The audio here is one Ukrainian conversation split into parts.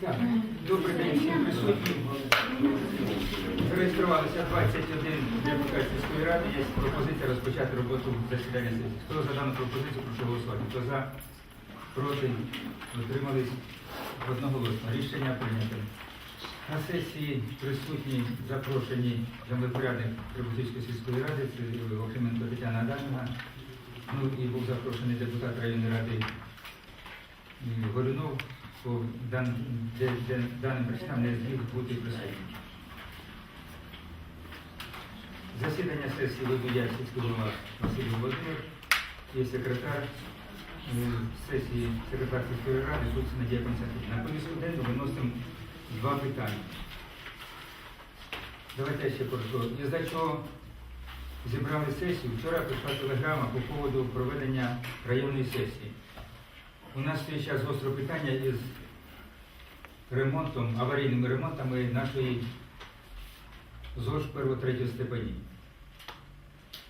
Так, добрий день всім присутнім. Зареєструвалося 21 депутатів сільської ради. Є пропозиція розпочати роботу засідання сесії. Хто за дану пропозицію, прошу голосувати. Хто за, проти, утримались одноголосно. Рішення прийнято. На сесії присутні запрошені землепорядник Трибутівської сільської ради, це Охрименко Тетяна Адамівна. Ну і був запрошений депутат районної ради Горюнов, де даним причинам не зміг бути присутнім. Засідання сесії веде сільський голова Василь Володимир, є секретар е, сесії секретар сільської ради, тут Надія Константинівна. На повістку денну виносимо два питання. Давайте я ще коротко. І за чого зібрали сесію? Вчора прийшла телеграма по поводу проведення районної сесії. У нас є зараз гостре питання із ремонтом, аварійними ремонтами нашої ЗОЖ 1-3 степені.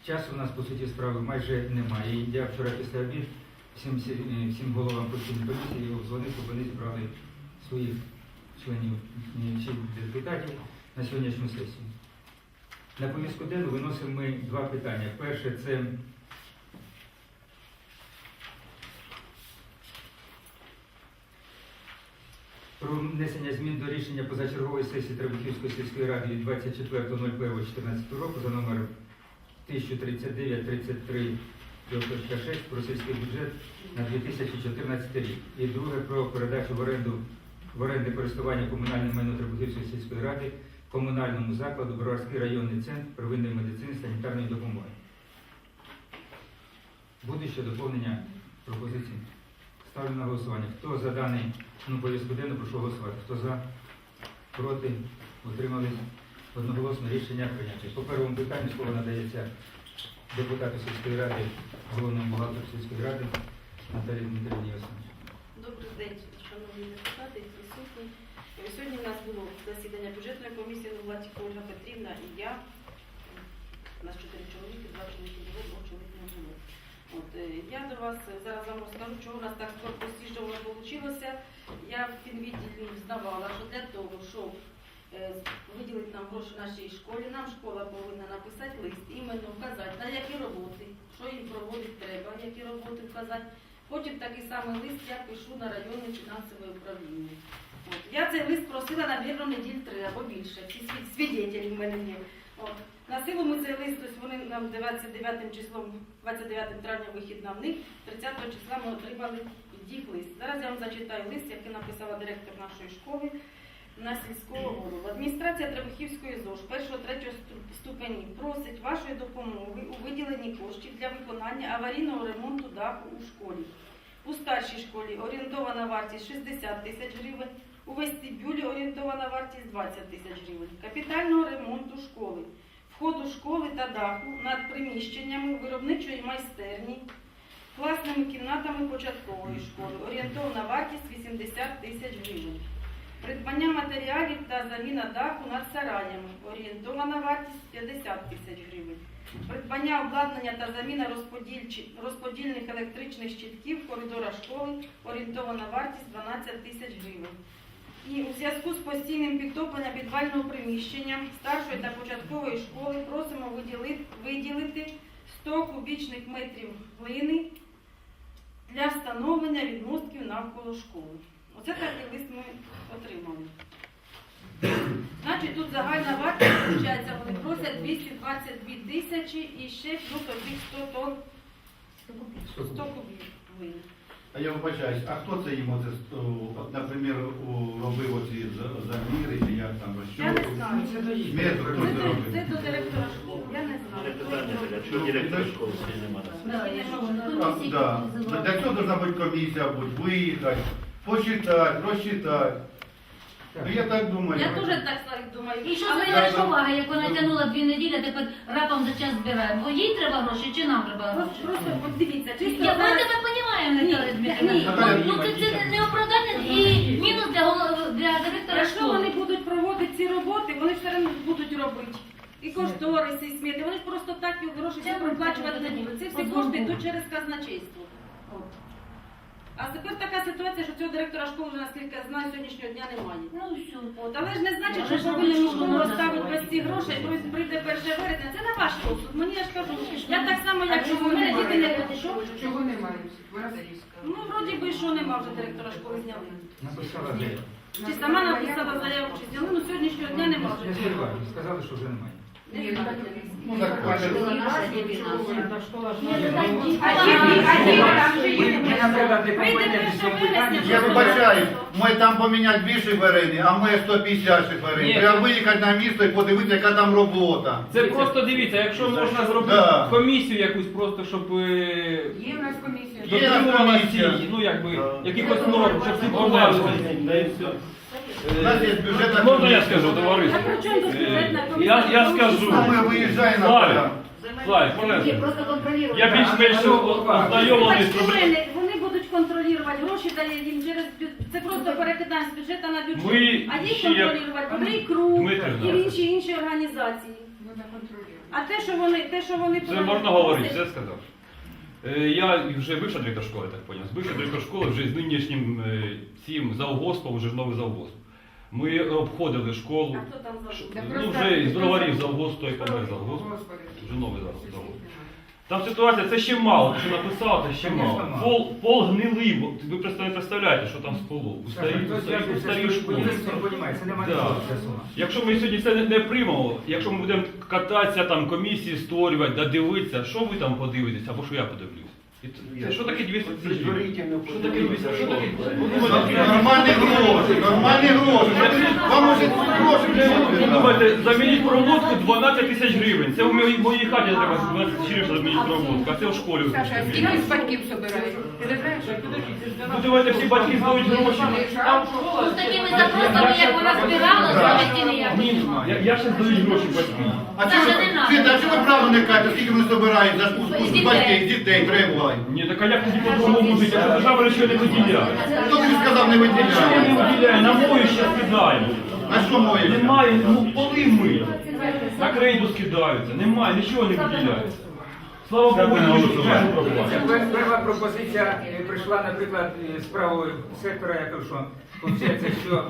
Часу у нас, по суті, справи майже немає. Я вчора після обід всім, сі- е, всім головам постійної комісії дзвонив, щоб вони зібрали своїх членів е, чи депутатів на сьогоднішню сесію. На повістку денну виносимо ми два питання. Перше це про внесення змін до рішення позачергової сесії Требухівської сільської ради від 24.01.14 року за номером 1039-33 про сільський бюджет на 2014 рік. І друге про передачу в оренду в оренди користування комунальним майно Требухівської сільської ради комунальному закладу Броварський районний центр первинної медицини санітарної допомоги. Буде ще доповнення пропозицій. Ставлю на голосування. Хто за даний ну, повістку денну, прошу голосувати. Хто за, проти, утримались одноголосно рішення прийняті. По первому питанню слово надається депутату сільської ради, головному бухгалтеру сільської ради Наталії Дмитрівні Яснович. Добрий день, шановні депутати і присутні. Е, Сьогодні в нас було засідання бюджетної комісії, ну, тільки Ольга Петрівна і я. У нас чотири чоловіки, два чоловіки двох було. От, е, я до вас зараз вам розкажу, чого у нас так скоропостіжно вийшло. Я в фінвідділі знавала, що для того, щоб е, виділити нам гроші нашій школі, нам школа повинна написати лист, іменно вказати, на які роботи, що їм проводити треба, які роботи вказати. Потім такий самий лист я пишу на районне фінансове управління. От. Я цей лист просила, навірно, неділь три або більше. Всі свідетелі в мене є. От. На силу ми цей лист, вони нам 29 числом, 29 травня вихідна в них, 30 числа ми отримали їх лист. Зараз я вам зачитаю лист, який написала директор нашої школи на сільського голову. Адміністрація Требухівської ЗОЖ 1-3 ступені просить вашої допомоги у виділенні коштів для виконання аварійного ремонту даху у школі. У старшій школі орієнтована вартість 60 тисяч гривень, у вестибюлі орієнтована вартість 20 тисяч гривень. Капітального ремонту школи, входу школи та даху над приміщеннями виробничої майстерні, класними кімнатами початкової школи. Орієнтовна вартість 80 тисяч гривень. Придбання матеріалів та заміна даху над сараями. Орієнтована вартість 50 тисяч гривень. Придбання обладнання та заміна розподільних електричних щитків в коридорах школи. Орієнтована вартість 12 тисяч гривень. І у зв'язку з постійним підтопленням підвального приміщення старшої та початкової школи просимо виділити, виділити 100 кубічних метрів глини для встановлення відмостків навколо школи. Оце такий лист ми отримали. Значить, тут загальна вартість, виходить, вони просять 222 тисячі і ще плюс одних 100 тонн, 100 кубів глини. А я вибачаюсь, а хто це йому це, о, от, наприклад, у- робив оці за- заміри, чи як там Я не знаю. Це до їх. Метр Це хто до, це це до директора школи. Я не знаю. Питання, робить. що директор школи сьогодні немає. Да, я ж А, комісії да. називала. Для цього должна бути комісія, бути, виїхати, посчитати, розчитати. Ну я так думаю. Я теж так думаю. І що Але я- повага, як вона тягнула дві неділі, а тепер рапом за час збираємо? Бо їй треба гроші чи нам треба Просто, гроші? просто от дивіться, чисто Я ми зараз- тебе розуміємо, Ні, Ну це, це не оправдання і мінус для, голов- для директора Якщо вони будуть проводити ці роботи, вони все одно будуть робити. І кошториси, і сміти. Вони ж просто так і гроші всі проплачувати не будуть. Це всі кошти йдуть через казначейство. А тепер така ситуація, що цього директора школи вже наскільки я знаю, сьогоднішнього дня немає. Ну все. От, але ж не значить, що ж повинні нічого школу називають. без цих грошей, коли прийде 1 вересня. Це на ваш розсуд. Мені я ж кажу, я так само, як що в мене діти не немає? Чого немає? Ну, вроді би, що нема вже директора школи зняли. Написала заяву. Чи сама написала заяву, чи зняли, ну сьогоднішнього дня нема вже. Не зірвали, сказали, що вже немає. Не Ні, знаю. Ну, так, каже, Ні, А Ні, діти, ну, а діти там же Ви, є. ви, наприклад, не Прийде компетентні в цьому 1 питанні. вересня, Я вибачаю, ми там поміняти більше варені, а ми 150 шиферин. Ні. Треба виїхати на місто і подивитися, яка там робота. Це просто дивіться, якщо можна зробити Да. комісію якусь просто, щоб е, Є в нас комісія. Є. дотримували комісія. ці, ну якби, якихось норм, щоб всі все. У нас є бюджетна Можна я комісія. скажу, товариство? А при чому тут бюджетна Е, комісія? Я, я скажу. А ми виїжджаємо на Славі, поля. Славі, Олеже, просто контролювати. я більш-менш ознайомлений з проблемою. вони, вони будуть контролювати, гроші дає їм через це просто перекидання з бюджету на бюджет. Ми а їх ще контролювати вони і круг, і інші інші організації. А те, що вони, те, що вони Це повинні можна говорити, все сказав. Е, Я вже бивший директор школи, так поняв. З бивший директор школи вже з нинішнім е, цим завгоспом, вже ж новий завгосп. Ми обходили школу. А хто там Ш- за? Да Ну, вже із броварів завгосп, той помер. Господи. Вже новий завгосп. Там ситуація, це ще мало, що написав, це ще мало. Пол, пол гнилий, бо ви просто не представляєте, що там з полу. У старій, у старій, у старій школі. Да. Якщо ми сьогодні це не, не приймемо, якщо ми будемо кататися, там комісії створювати, да дивитися, що ви там подивитесь, або що я подивлюсь. Що таке 200? Що таке 200? Що таке? Нормальні гроші, нормальні гроші. Вам може гроші не думаєте, замініть проводку 12 тисяч гривень. Це в моїй, хаті треба 12 тисяч гривень замінити проводку, а це в школі. Саша, а скільки з батьків собирають? Ти не знаєш? Ну давайте всі батьки здають гроші. Ну, з такими запросами, як вона збирала, зробити Ні, я, я ще здаю гроші батькам. А чого не надо. Світа, а чого ви правду не кажете, скільки вони збирають за З батьків, дітей требували? Ні, так а як тоді по-другому жити, якщо держава нічого не виділяє? Хто тобі сказав не Що не виділяє? виділяє? На мою ще скидаємо. На що моє? Немає, ну поли ми. На крейду скидаються, немає, нічого не виділяється. Слава Богу, не Перша пропозиція е, прийшла, наприклад, е, з правого сектора, я кажу, що виходить, що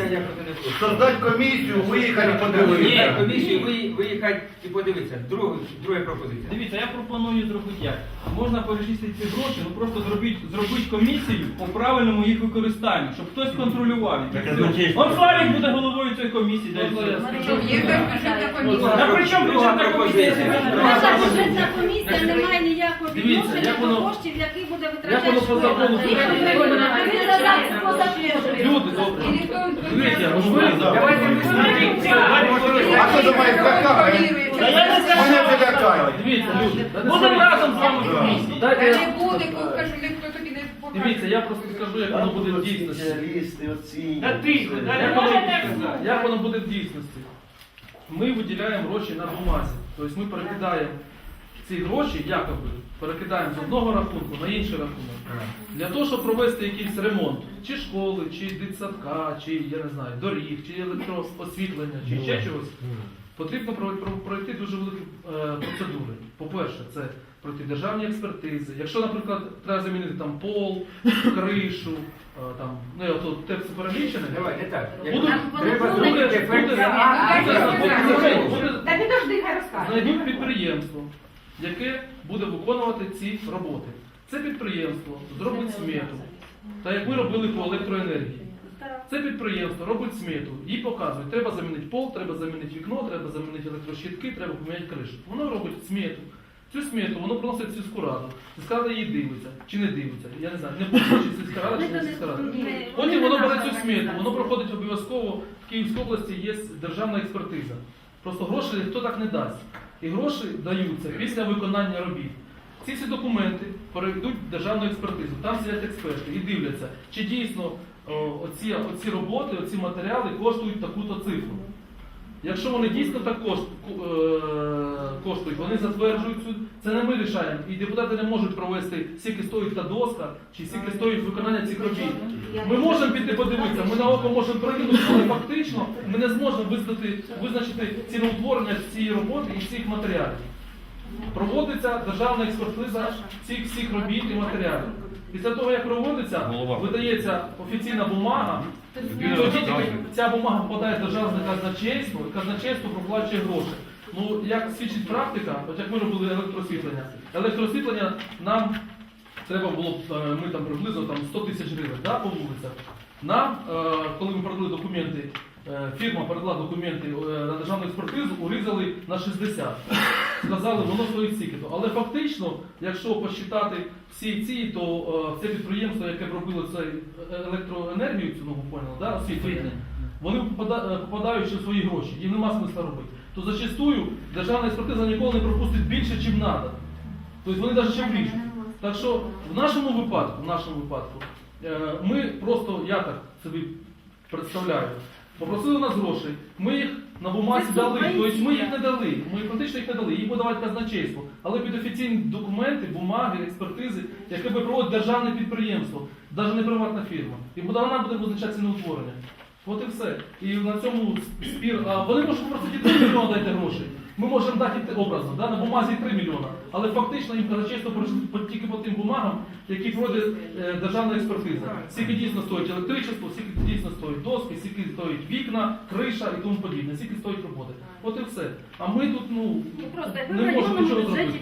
я, не комісію, виїхати Ні, подивитися. комісію ви- виїхати і подивитися. Друга, друга пропозиція. Дивіться, я пропоную зробити як. Можна перечислити ці гроші, ну просто зробіть, зробіть комісію по правильному їх використанню, щоб хтось контролював. їх. І все. Он Славік буде головою цієї комісії. все. Бюджетна комісія? при чому? Наша бюджетна комісія не має ніякого Дивіться, відношення як до коштів, які буде Як витрачати воно по закону Їх Люди добре. Дивіться, ну Давайте А хто за не. Дивіться, люди, будемо разом з вами в комісії. Дайте я- не буде, коли кажу, ніхто тобі не. Дивіться, я просто скажу, як воно буде в дійсності. Спеціалісти оцінюють. Та як воно, як воно буде в дійсності? Ми виділяємо гроші на бумазі. Тобто ми перекидаємо ці гроші, якоби, перекидаємо з одного рахунку на інший рахунок. Для того, щоб провести якийсь ремонт, чи школи, чи дитсадка, чи я не знаю, доріг, чи електроосвітлення, чи ще чогось, потрібно про- про- пройти дуже великі е, процедури. По-перше, це пройти державні експертизи. Якщо, наприклад, треба замінити там пол, кришу, е, там, ну я тут те все перелічене. Давай, не так. Як Будуть- Треба буде- зробити ефект. буде- буде- буде- буде- Та підожди, хай розкаже. Знайдуть підприємство, яке буде виконувати ці роботи. Це підприємство зробить смету, так як ми робили по електроенергії. Це підприємство робить смету, їй показують, треба замінити пол, треба замінити вікно, треба замінити електрощитки, треба поміняти кришу. Воно робить смету. Цю смету воно приносить в сільську раду. Сільська рада її дивиться чи не дивиться. Я не знаю, не помню, чи сільська рада, чи не сільська рада. Потім воно бере цю смету, воно проходить обов'язково в Київській області є державна експертиза. Просто гроші ніхто так не дасть. І гроші даються після виконання робіт. Ці всі документи перейдуть в державну експертизу. Там сидять експерти і дивляться, чи дійсно о, оці, оці роботи, оці матеріали коштують таку-то цифру. Якщо вони дійсно так кошт, е, коштують, вони затверджують. Це не ми рішаємо. І депутати не можуть провести, скільки стоїть та доска, чи скільки стоїть виконання цих робіт. Ми можемо піти подивитися, ми на око можемо прикинути, але фактично ми не зможемо визначити, визначити ціноутворення цієї роботи і цих матеріалів. проводиться державна експертиза цих всіх робіт і матеріалів. Після того, як проводиться, видається офіційна бумага, ця бумага попадає в державне казначейство, і казначейство проплачує гроші. Ну, як свідчить практика, от як ми робили електросвітлення, електросвітлення нам треба було б, е, ми там приблизно там 100 тисяч гривень да, по вулицях. Нам, е, коли ми продали документи, фірма передала документи е, на державну експертизу, урізали на 60. Сказали, воно стоїть стільки-то. Але фактично, якщо посчитати всі ці, то е, це підприємство, яке робило е, електроенергію, цю нову поняли, да, освітлення, вони е, попадають ще в свої гроші, їм нема смисла робити. То зачастую державна експертиза ніколи не пропустить більше, чим треба. Тобто вони навіть ще вріжуть. Так що в нашому випадку, в нашому випадку, е, ми просто, я так собі представляю, попросили у нас гроші, ми їх на бумазі Це дали, тобто ми їх не дали, ми фактично їх не дали, їх буде казначейство, але під офіційні документи, бумаги, експертизи, яке би проводить державне підприємство, навіть не приватна фірма. І вона буде визначати ціноутворення. От і все. І на цьому спір. А вони можуть попросити 3 мільйони дайте грошей. Ми можемо дати образно, да, на бумазі 3 мільйона. Але фактично їм по- тільки по тим бумагам, які проводить е, державна експертиза. Скільки дійсно стоїть електричество, скільки дійсно стоїть доски, скільки стоїть вікна, криша і тому подібне, скільки стоїть роботи. От і все. А ми тут ну, Ну, Просто не можемо нічого зробити.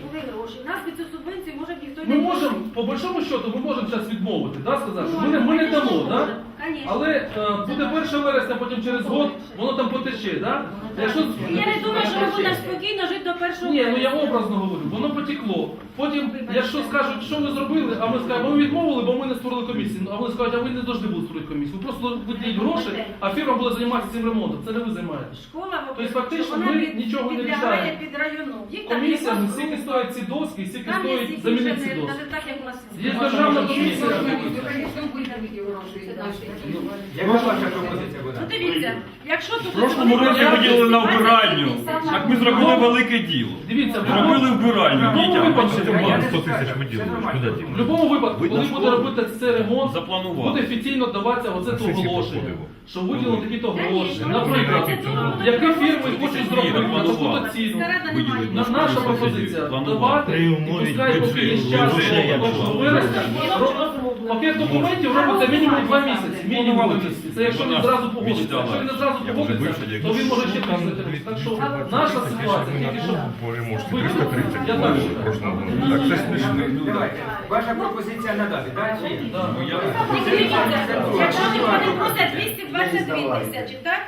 нас від цю субвенцію може ніхто Ми можемо, по большому счету, ми можемо зараз відмовити, да, сказати, що ми не, ми не Конечно, дамо, да? Але е, буде 1 вересня, потім через год, воно там потече, да? Якщо Я не думаю, що ми будемо спокійно жити до першого. Ні, ну я образно говорю, воно потекло. Потім, якщо скажуть, що ви зробили, а ми скажемо, ми відмовили, бо ми не створили комісію. А вони скажуть, а ви не повинні були створити комісію. Ви просто виділіть гроші, а фірма буде займатися цим ремонтом. Це не ви займаєтесь. Школа Тобто, фактично, ми під- нічого не рішаємо. під району. Їх там Комісія, ну, скільки стоять ці доски, скільки Там є стоїть замінити ці доски. навіть так, як у нас. Є державна комісія. виділити гроші. Яка ваша пропозиція буде? Ну дивіться, якщо тут... В прошлому році виділили на вбиральню. Так ми зробили велике діло. Дивіться, Зробили вбиральню Ну, дітям. не 100 тисяч ми ділили. Куди В будь-якому випадку, коли буде робити цей ремонт, Запланували. буде офіційно даватися оце то оголошення, що виділено такі то гроші. Наприклад, це дуже які фірми хочуть зробити на таку ціну. Виділили. На- Наша пропозиція давати і пускай поки є час до 1 ро- Пакет документів робиться мінімум два місяці. Мінімум 2 місяці. Це якщо він зразу погодиться. Якщо він не зразу погодиться, то він може ще Там. Так що наша ситуація тільки що Переможці Ви- 330 Я так кожного. Так це смішно. Ну. Ваша пропозиція надати, так? якщо не. Ну, дивіться, просять 222 тисячі, так?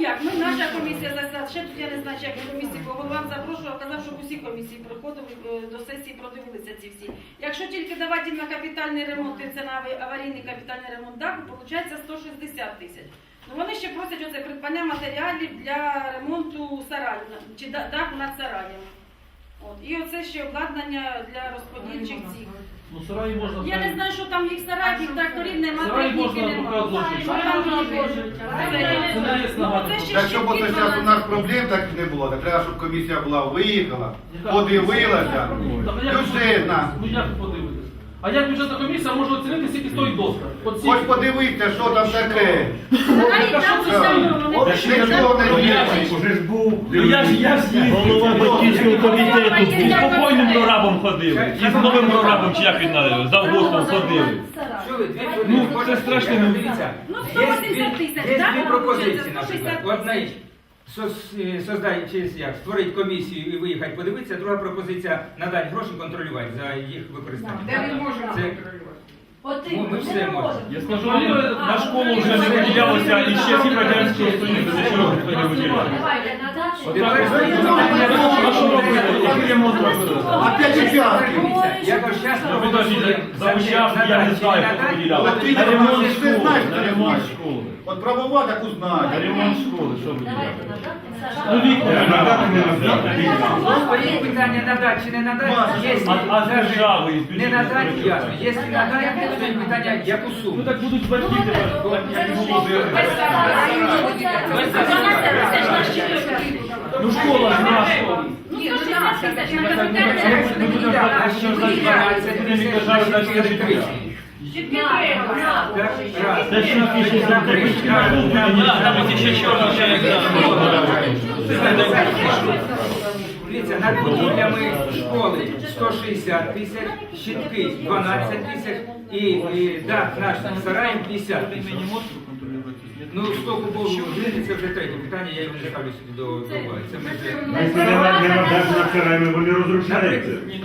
Ну як, ми наша комісія засад, ще тут я не знаю, як на комісії по головам запрошував, казав, щоб усі комісії приходили е, до сесії, продивилися ці всі. Якщо тільки давати на капітальний ремонт, і це на аварійний капітальний ремонт даху, виходить 160 тисяч. Ну вони ще просять оце придбання матеріалів для ремонту сараю, чи даху над сараєм. От. І оце ще обладнання для розподільчих цих. Ну, сараї можна... Я не знаю, що там їх сараїв, їх тракторів нема, Сараї техніки можна нема. одложити. Що там їх? Це не є снага. Це ще Так щоб щитки от зараз у нас проблем так не було, так треба, щоб комісія була виїхала, подивилася, Так, а як ви бюджетна. Ну як ви подивитесь? А як бюджетна комісія може оцінити, скільки стоїть доска? От Хоч скільки? подивіться, що там таке. Там От нічого не Ну, є. ж Уже ж був. Ну, я ж- я ж їздив. Голова батьківського комітету був. покойним прорабом ходили. І з новим прорабом, чи як він на завгоспом ходили. Що ви, дві Ну, це страшно. Ну, Дивіться, Ну, є 180 дві- тисяч, Є да, дві пропозиції, наприклад. Одна із сос- е, создати, як, створити комісію і виїхати подивитися, друга пропозиція надати гроші контролювати за їх використання. Де ми можемо Це- контролювати? От Ну, ми все можемо. Я скажу, на школу вже не виділялося і ще всі радянські союзу. Давайте надати. Опять зараз Ну, за участок я не знаю, хто виділяв. Але На ремонт ти ж не школи, знаєш, на ремонт правова Давайте діляєте? надати. Ну, не надати. Якщо А, держави, не надати, ясно. Якщо надати, яку Ну так будуть батьки. Ну школа ж. Ну, 160 тисяч на Ми капітальний будемо знати, що за 12 буде мені держава далі. Це ж на фіші Там ще чорний. Дивіться, над будівлями школи 160 тисяч, щитки 12 тисяч і, і дах наш сараєм 50 тисяч. Ну, 100 кубових години це вже третє питання, я його не ставлю сюди до, уваги. Це ми вже... Не на- не надати на царами, вони розрушаються. Ні,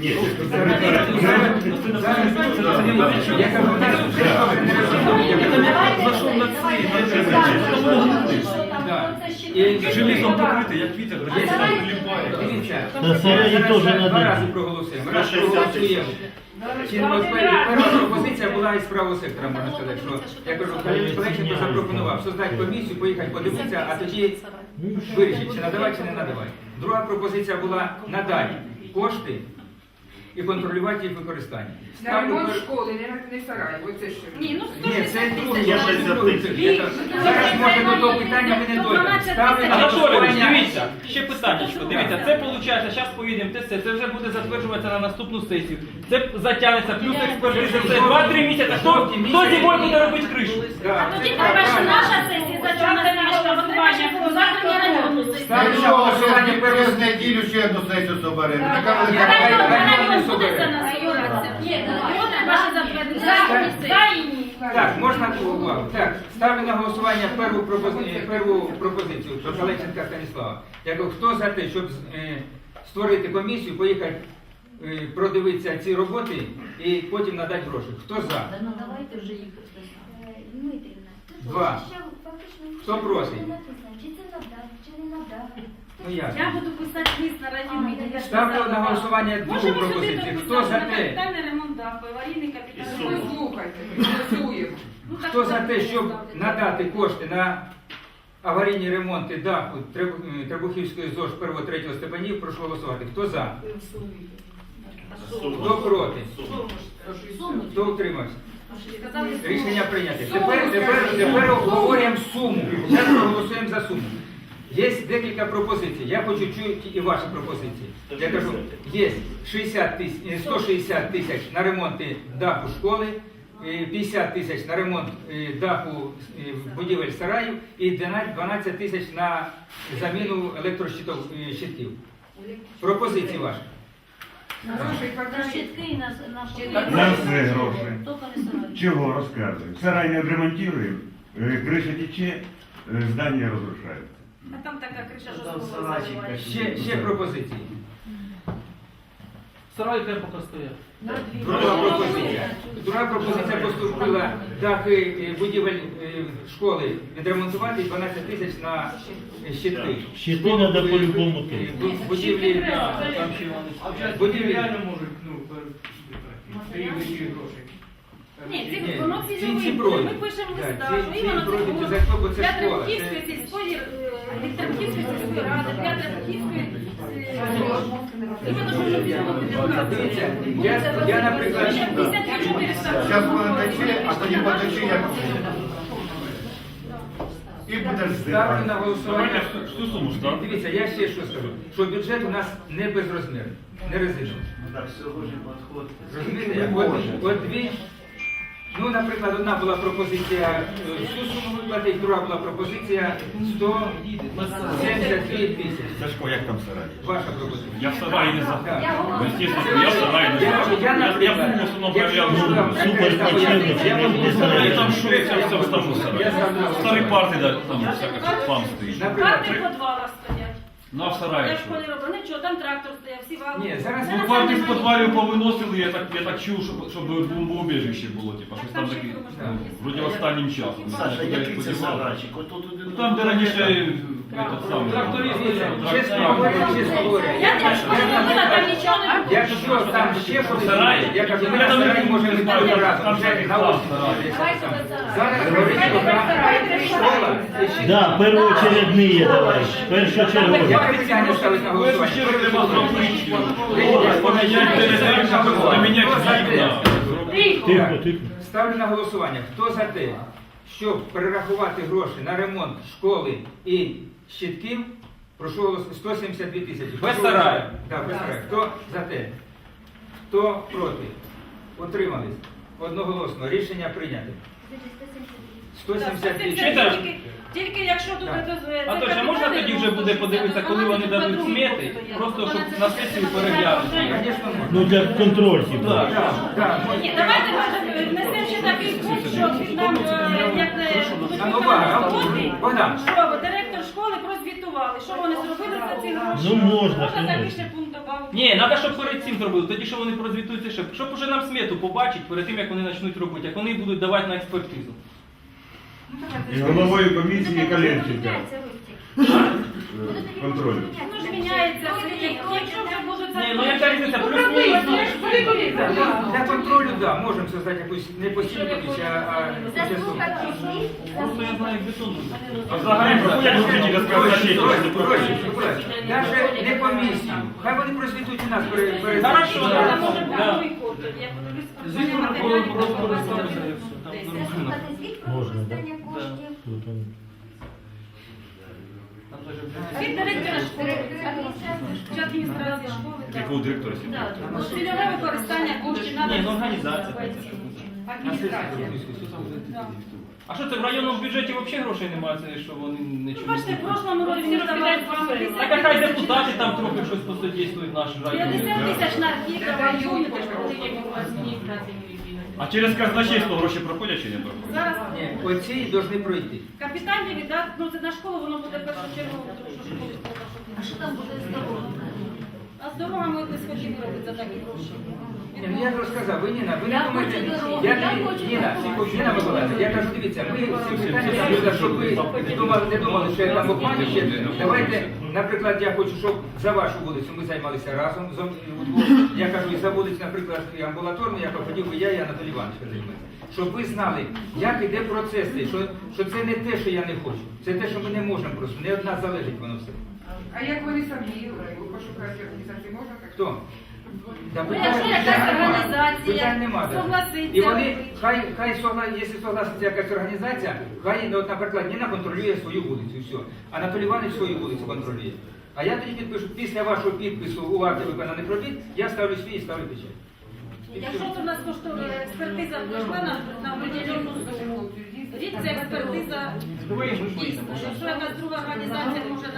Ні, я кажу, це кажу, Да. І Желізом покрити, як вітер, Є, Дивіться, На зараз два рази проголосуємо. Раз проголосуємо. Чи перша пропозиція була із правого сектора, можна сказати, що я кажу, Олексійович запропонував создати комісію, поїхати подивитися, а тоді вирішити, чи надавати, чи не надавати. Друга пропозиція була надати кошти і контролювати їх використання. На ремонт школи, не, не сарай, оце що. Ні, ну Ні, це друге. Я щось Друге. запитую. Зараз може до того питання ми не дойдемо. Ставлю на голосування. Дивіться, ще питання. Дивіться, це виходить, зараз поїдемо ТС, це вже буде затверджуватися на наступну сесію. Це затягнеться, плюс експертиза, це 2-3 місяці. Хто, хто зимою буде робити кришу? А тоді треба ж наша сесія, за що нас вирішила, бо завтра на районну сесію. Ставлю на голосування перше. неділю ще одну сесію соберемо. Така велика на район давай. буде за і ні. Так, можна увагу. Так, ставлю на голосування перву пропозицію, перву пропозицію про Залеченка Станіслава. Я кажу, хто за те, щоб е, створити комісію, поїхати е, продивитися ці роботи і потім надати гроші. Хто за? Та ну давайте вже їх. Дмитрівна, тут Два. ще фактично Хто просить? не написано, чи це надав, чи не надав. Ну я. Я буду писати лист на район. я Ставлю на голосування другу пропозицію. Хто за те? капітальний ремонт даху, аварійний капітальний ремонт. слухайте, Хто за те, щоб надати кошти на аварійні ремонти даху е, Требухівської ЗОЖ 1-3 степенів, прошу голосувати. Хто за? Хто проти? Хто утримався? Рішення прийняте. Тепер, тепер, тепер обговорюємо суму. Зараз проголосуємо за суму. Є декілька пропозицій. Я хочу чути і ваші пропозиції. Я кажу, є 60 тисяч, е, 160 тисяч на ремонти даху школи, 50 тисяч на ремонт е, даху е, будівель сараїв і 12 тисяч на заміну електрощитів. Пропозиції ваші. На хватає. щитки на на На все гроші. Чого розказують? Сарай не відремонтуємо, е, криша тече, е, здання розрушається. А там така криша, що. Ще, ще пропозиції. Сарай хай поки стоять. Друга пропозиція. Друга пропозиція поступила дахи е, будівель е, школи відремонтувати і 12 тисяч на е, щитки. Щити треба по-любому Е, тут. бу- Будівлі, Там ще вони. будівлі. можуть, ну, Ні, Ні, ці воно ці ці- Ми пишемо Так, листа, ці- що ці іменно пройдуть це було за що, бо це для школа, Требухівської це- сільської, е, від Требухівської сільської ради, для Требухівської я, наприклад, Ще 54 Зараз воно а тоді потече як. І ставлю на голосування. Суму. Дивіться, я ще що скажу, що бюджет у нас не безрозмірний, не резиновий. Розумієте, як? От, от дві, ну, наприклад, одна була пропозиція е, всю суму виплатити, друга була пропозиція 172 тисячі. Сашко, як там сарай? Ваша пропозиція. Я в сараї не за. Естественно, я в сараї не Я, за. я, Я, в основному проявляв. там супер почему, я знаю. І там що, я все в Я сараї. Старі парти, да, там всяка фам стоїть. Наприклад, Стоять. Ну, Я сараї в що? робила, нічого, там трактор стояв, всі вали. Ні, зараз Ну, парти з підвалів повиносили, я так, я так чув, щоб, щоб бомбоубіжище було, типа, щось там таке, ну, вроді останнім часом. Саша, який це Подівали. сарайчик? Ото туди Ну, там, де раніше чесно говоря, чесно говоря. Я теж в робила, там нічого не було. Якщо там ще щось, я кажу, ми Я на не можемо відбути там- разом, вже на сараю. Зараз що школа, Да, первоочередні давай. Першочергові. Яке питання ставить на голосування? Поміняти поміняти. Тихо, тихо. Ставлю на голосування. Хто за те, щоб перерахувати гроші на ремонт школи і щитків, прошу голосувати. 172 тисячі. Без сараю. Так, без сараю. Хто за те? Хто проти? Утримались. Одноголосно. Рішення прийнято. 172 Читаєш? Тільки, тільки якщо тут Так. це А точно, можна тоді вже буде подивитися, коли вони дадуть смети, просто щоб на сесію переглянути. Звісно, можна. Ну для контрольки. Так. Так, так. Ні, давайте може внесемо ще що він нам е, як е, будуть А ну, Богдан, роботи, Богдан. що директор школи прозвітували, що вони зробили за ці гроші. Ну, можна, Можна пункт добавити? Ні, треба, щоб перед цим зробили, тоді що вони прозвітуються ще, щоб уже нам смету побачить перед тим, як вони почнуть робити, як вони будуть давати на експертизу. І головою комісії Калєнченка. Контроль. Воно ж міняється. Якщо вже будуть Ні, ну яка різниця, плюс-мінус. ну, Для контролю, да, можемо создати якусь не постійну комісію, а, тимчасову. Просто я знаю, бетон. А взагалі служителі Навіть не комісію. Хай вони прозвітують у нас перед перед- Хорошо, да. Звідки про- про- про- про- про- все, там нормально. про Можна, да? коштів. Там Від директора школи, чи адміністрації школи. Якого директора Да, Ну, Цільове використання коштів. Ні, ну організація. Адміністрація. А що це в районному бюджеті взагалі грошей немає, це що вони Ну, бачите, не в прошлому році ми 50 Так а хай тисяч. депутати там трохи щось посодействують наші 50 тисяч на архів, що пожалуйста. коли я адміністрації. А через казначейство гроші проходять чи не проходять? Зараз Ні, оці повинні пройти. капітальний віддати. ну це на школу, воно буде першочергово, тому що школи А що там буде з дорогами? А з дорогами ми не схотіли робити за такі гроші. Ні, ну я ж розказав, ви Ніна, ви не Я хочу дорогу, я, я тобі- хочу Ніна, дорогу. Ніна Миколаївна, я кажу, дивіться, ми всі питання, щоб ви не думали, не думали, що я там обманюю, давайте, наприклад, я хочу, щоб за вашу вулицю ми займалися разом, удвох. я кажу, і за вулицю, наприклад, і амбулаторну, я хотів би я і Анатолій Іванович займатися. Щоб ви знали, як іде процес, цей, що, що це не те, що я не хочу, це те, що ми не можемо просто, не од нас залежить воно все. А як вони самі, ви пошукаєте організації, можна так? Хто? Та Ну, якщо якась організація питань нема, І вони, хай, хай согла, якщо согласиться якась організація, хай, ну, от, наприклад, Ніна контролює свою вулицю, і все. Анатолій Іванович свою вулицю контролює. А я тоді підпишу, після вашого підпису у акті виконаних робіт, я ставлю свій і ставлю печать. Якщо це у нас коштовна експертиза пройшла на, на определену суму, рік це експертиза. Якщо якась друга організація може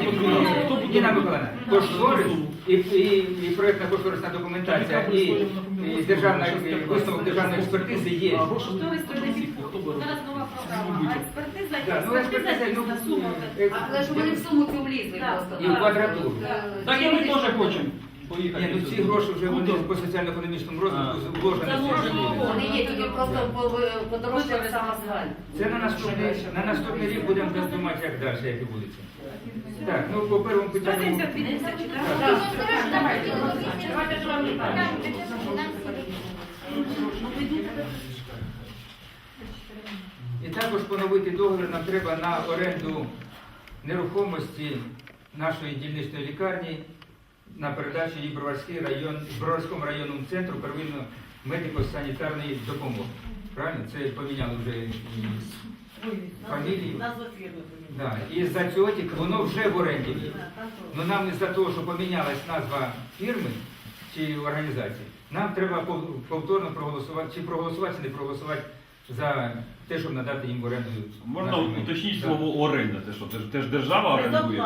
ні- Ніна Миколаївна, кошторис і, і, і проєктна кошторисна документація, і, і державна, і висновок державної експертизи є. кошторис це не підходить. Зараз нова програма, а експертиза, Да, ну, експертиза експертиза, ну, дійсна сума. е, Але ж вони в суму цю влізли просто. І в квадратуру. Так і ми теж хочемо поїхати. Ні, ну ці гроші вже вони по соціально-економічному розвитку вложені. живі. Вони є тільки просто подорожчав сам асфальт. Це на наступний, на наступний рік будемо думати, як далі, як і вулиця. Так, ну по першому питанню. 172 тисячі. І також поновити договір нам треба на оренду нерухомості нашої дільничної лікарні на передачу її Броварський район, Броварському районному центру первинної медико-санітарної допомоги. Правильно? Це поміняли вже і фамілії. Да. І за цього тільки воно вже в оренді. Ну нам із-за того, що помінялась назва фірми чи організації, нам треба повторно проголосувати, чи проголосувати, чи не проголосувати за те, щоб надати їм в оренду. Можна нашу медику. уточнити Да. слово оренда. Це що? Це ж, це ж держава орендує?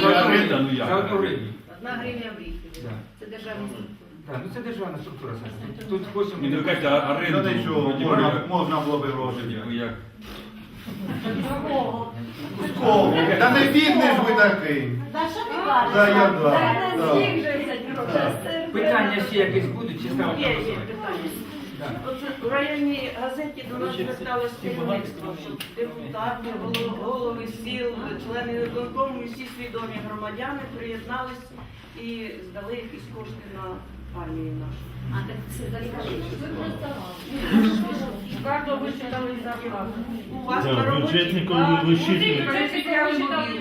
Це оренда, ну як? За одну. Одна гривня в рік. Да. Це державний Да, ну це державна структура. Саша. Тут хочемо. Ні, ну кажете, а- оренду. Та нічого, вроді можна, було би гроші. типу, як? Кого? Та не бідний ж ви такий. Та я да. да. Питання ще якісь будуть, чи ставити голосування? Да. Оце в районній газеті до нас зверталось керівництво, щоб депутати, голов- голови сіл, члени виконкому, всі свідомі громадяни приєднались і здали якісь кошти на армію нашу. А так все залікали. Карту вичитали зарплату. У вас Да, на роботі бюджетников ви висчитуєте.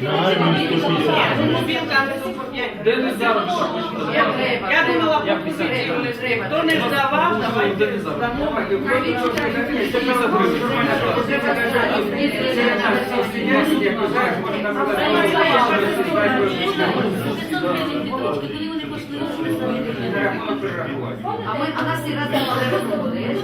На армію 150. мобілками по п'ять. Де не зараз? Я, я думала, пропозицію не треба. Хто не здавав, давайте Де не зараз? дамо. Давайте, вроді трошки закрити. Це просто гроші. Це державні. Це наші всі сидять, як зараз, може нам Це надати. я знаю, Це що знають, це що буде. 500 гривень квиточки, коли вони пішли, А ми, а нас всі роздавали розходи.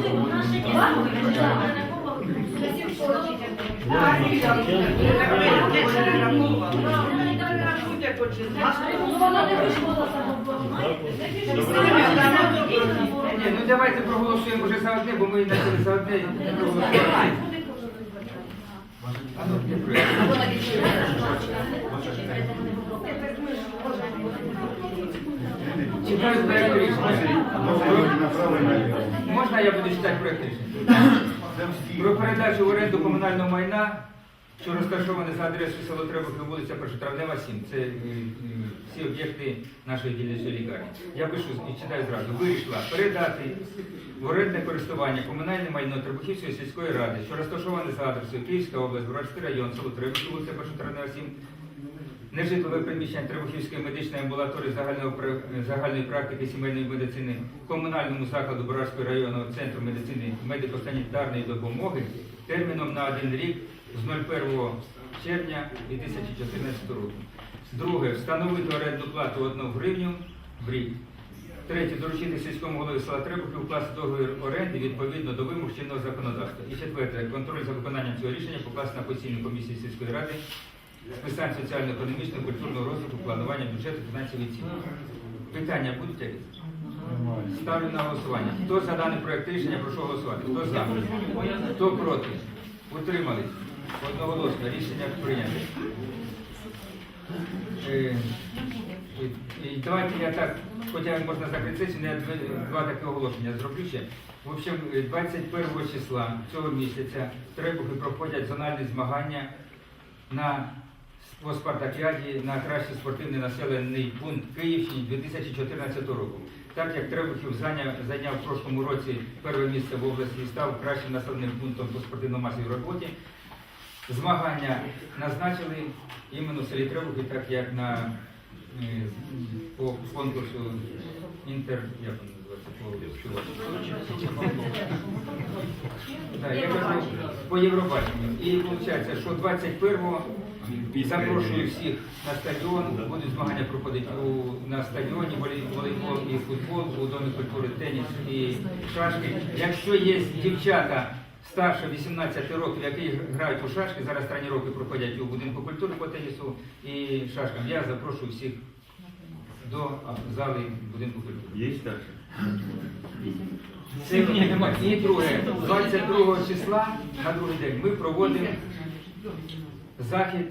Ну давайте проголосуємо вже за одне, бо ми почали за одне і не проголосували. А проект рішення. Можна я буду читати проект рішення? Про передачу в оренду комунального майна, що розташоване за адресою село Требухи, вулиця Першотравнева, 7. Це е, е, всі об'єкти нашої дільничної лікарні. Я пишу і читаю зразу. Вирішила передати в орендне користування комунальне майно Требухівської сільської ради, що розташоване за адресою Київська область, Братський район, село Требухи, вулиця Першотравнева, 7. Нежитлове приміщення Требухівської медичної амбулаторії загальної практики сімейної медицини комунальному закладу Боровського районного центру медицини медико-санітарної допомоги терміном на один рік з 01 червня 2014 року. Друге, встановити орендну плату 1 гривню в рік. Третє, доручити сільському голові села Требухів укласти договір оренди відповідно до вимог чинного законодавства. І четверте, контроль за виконанням цього рішення покласти на постійну комісію сільської ради питань соціально-економічного, культурного розвитку, планування бюджету, фінансів і цін. Питання будуть якісь? Ставлю на голосування. Хто за даний проект рішення, прошу голосувати. Хто за? Хто проти? Утримались? Одноголосно. Рішення прийнято. Е, і- і Давайте я так, хоча можна закрити сесію, я два такі оголошення зроблю ще. В общем, е, 21 числа цього місяця в Требухи проходять зональні змагання на по спартакіаді на кращий спортивний населений пункт Київщини 2014 року. Так як Требухів зайняв, зайняв в прошлому році перше місце в області і став кращим населеним пунктом по спортивно-масовій роботі, змагання назначили іменно в селі Требухи, так як на е, по конкурсу інтер, як називається, по Євробаченню. І виходить, що 21-го запрошую всіх на стадіон. Будуть змагання проходити у, на стадіоні, волей- волейбол і футбол, у Домі культури теніс і шашки. Якщо є дівчата старше 18 років, які грають у шашки, зараз тренування проходять у будинку культури по тенісу і шашкам, я запрошую всіх до зали будинку культури. Є старше? Це нема. І друге, 22 числа на другий день ми проводимо захід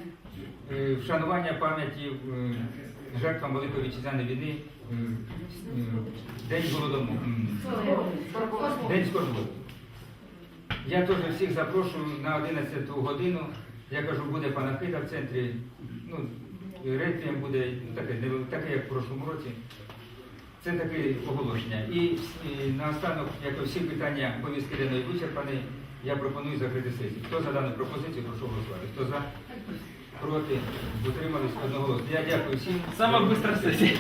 е, вшанування пам'яті е, жертвам Великої вітчизняної війни, е, День голодому, День скорботи. Я теж всіх запрошую на 11 годину. Я кажу, буде панахида в центрі. Ну, реквієм буде ну, таке, таке, як в прошлому році. Це таке оголошення. І, і наостанок, як всі питання повістки денної вичерпані, я пропоную закрити сесію. Хто за дану пропозицію, прошу голосувати. Хто за? Проти? Утримались одноголосно. Я дякую всім. Сама бистра сесія.